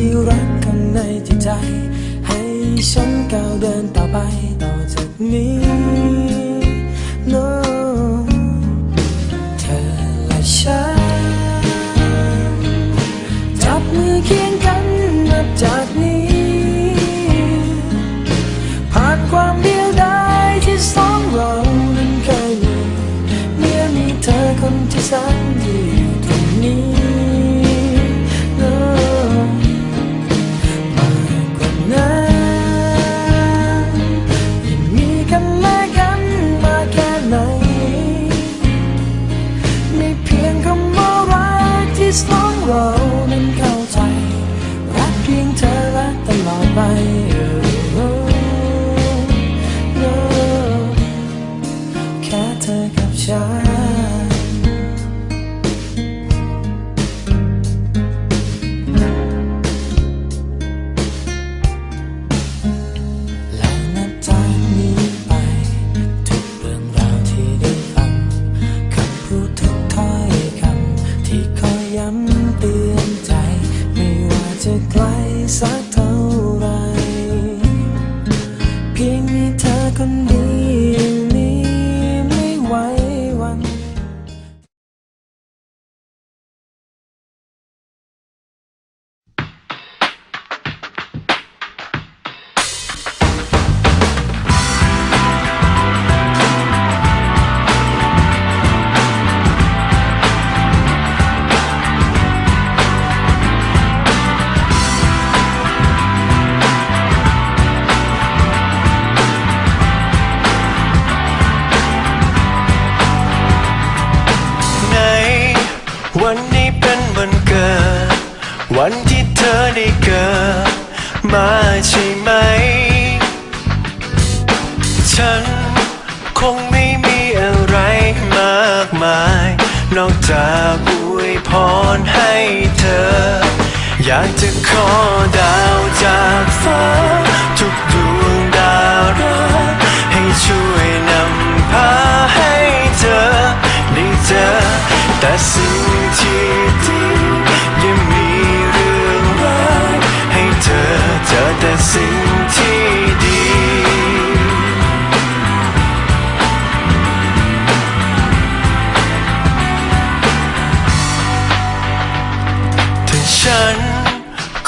ที่รักข้างในจิตใจ ให้ฉันก้าวเดินต่อไปต่อจากนี้ากมาย นอกจากอวยพรให้เธอ อยากจะขอดาวจากฟ้า ทุกดวงดาวราให้ช่วยนำพาให้